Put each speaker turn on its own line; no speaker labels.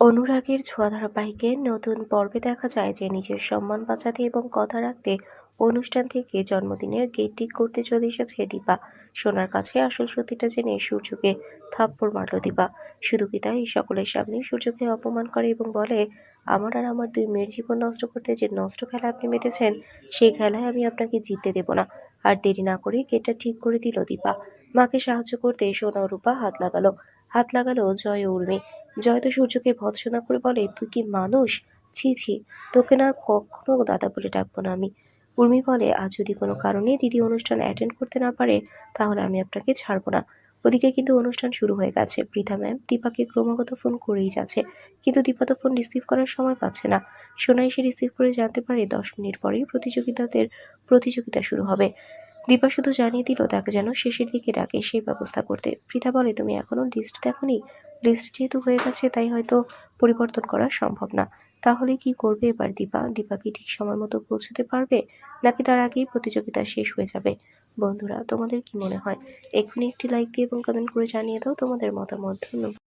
অনুরাগের ছোঁয়া ধারাবাহিকের নতুন পর্বে দেখা যায় যে নিজের সম্মান বাঁচাতে এবং কথা রাখতে অনুষ্ঠান থেকে জন্মদিনের গেট ঠিক করতে চলে এসেছে দীপা। সোনার কাছে আসল সত্যিটা জেনে সূর্যকে থাপ্পড় মারল দীপা। শুধু কি তাই? সকলের সামনে সূর্যকে অপমান করে এবং বলে, আমার আর আমার দুই মেয়ের জীবন নষ্ট করতে যে নষ্ট খেলা আপনি মেতেছেন, সেই খেলায় আমি আপনাকে জিততে দেব না। আর দেরি না করে গেটটা ঠিক করে দিল দীপা। মাকে সাহায্য করতে সোনা রূপা হাত লাগালো। হাত লাগালো, জয় উর্মি, জয় তো সূর্যকে ভৎসনা করে বলে, তুই কি মানুষ? ছি ছি, তোকে না কখনো দাদা বলে ডাকবো না আমি। উর্মি বলে, আজ যদি কোনো কারণে দিদি অনুষ্ঠান অ্যাটেন্ড করতে না পারে, তাহলে আমি আপনাকে ছাড়বো না। ওদিকে কিন্তু অনুষ্ঠান শুরু হয়ে গেছে। পৃথা ম্যাম দীপাকে ক্রমাগত ফোন করেই যাচ্ছে, কিন্তু দীপা তো ফোন রিসিভ করার সময় পাচ্ছে না। সোনাই সে রিসিভ করে জানতে পারে দশ মিনিট পরেই প্রতিযোগিতাদের প্রতিযোগিতা শুরু হবে। দীপা শুধু জানিয়ে দিল তাকে যেন শেষের দিকে ডাকে সেই ব্যবস্থা করতে। পৃথা বলে, তুমি এখনও লিস্ট দেখোনি? লিস্ট যেহেতু হয়ে গেছে, তাই হয়তো পরিবর্তন করা সম্ভব না। তাহলে কি করবে এবার দীপা? দীপা কি ঠিক সময় মতো পৌঁছতে পারবে? নাকি তার আগেই প্রতিযোগিতা শেষ হয়ে যাবে? বন্ধুরা, তোমাদের কি মনে হয়? এক্ষুনি একটি লাইক দিয়ে এবং কমেন্ট করে জানিয়ে দাও তোমাদের মতামত। ধন্যবাদ।